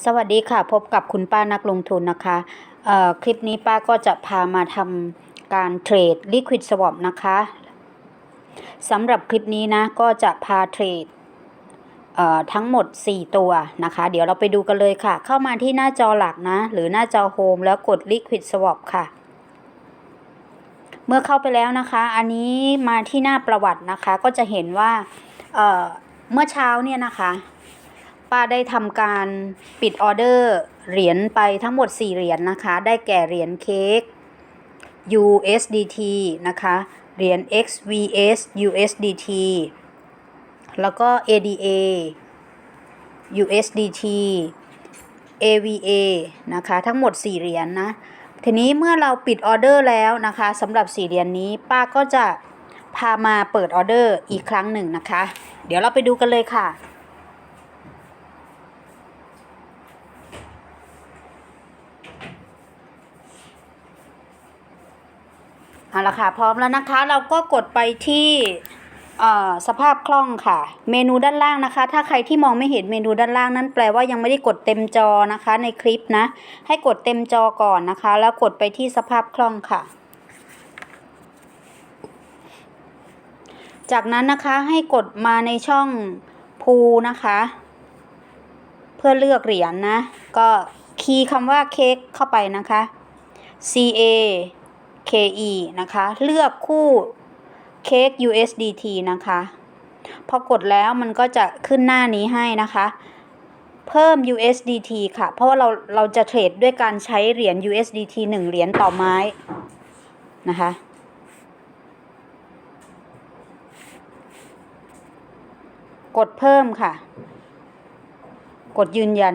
สวัสดีค่ะ พบกับคุณป้านักลงทุนนะคะเอ่อคลิปนี้ป้าก็จะพามาทำการเทรด Liquid Swap นะคะสำหรับคลิปนี้นะก็จะพาเทรดเอ่อทั้งหมด 4 ตัวนะคะ เดี๋ยวเราไปดูกันเลยค่ะ เข้ามาที่หน้าจอหลักนะ หรือหน้าจอโฮมแล้วกด Liquid Swap ค่ะ เมื่อเข้าไปแล้วนะคะ อันนี้มาที่หน้าประวัตินะคะ ก็จะเห็นว่าเอ่อเมื่อเช้าเนี่ยนะคะ ป้าได้ทำการปิดออเดอร์เหรียญไปทั้งหมด 4 เหรียญนะคะ ได้แก่เหรียญเค้ก USDT นะคะ เหรียญ XVS USDT แล้วก็ ADA USDT AVA นะคะ ทั้งหมด 4 เหรียญนะทีนี้เมื่อเราปิดออเดอร์แล้วนะคะสำหรับ 4 เหรียญนี้ป้าก็จะพามาเปิดออเดอร์อีกครั้งหนึ่งนะคะ เดี๋ยวเราไปดูกันเลยค่ะ เอาละค่ะ พร้อมแล้วนะคะ เราก็กดไปที่สภาพคล่องค่ะ เมนูด้านล่างนะคะ ถ้าใครที่มองไม่เห็นเมนูด้านล่างนั้นแปลว่ายังไม่ได้กดเต็มจอนะคะ ในคลิปนะ ให้กดเต็มจอก่อนนะคะ แล้วกดไปที่สภาพคล่องค่ะ จากนั้นนะคะให้กดมาในช่องพูนะคะ เพื่อเลือกเหรียญนะก็คีย์คำว่าเค้กเข้าไปนะคะ C A K E นะคะ เลือกคู่เค้ก USDT นะคะ พอกดแล้วมันก็จะขึ้นหน้านี้ให้นะคะ เพิ่ม USDT ค่ะ เพราะว่าเราเราจะเทรดด้วยการใช้เหรียญ USDT 1 เหรียญต่อไม้นะคะกดเพิ่มค่ะ กดยืนยัน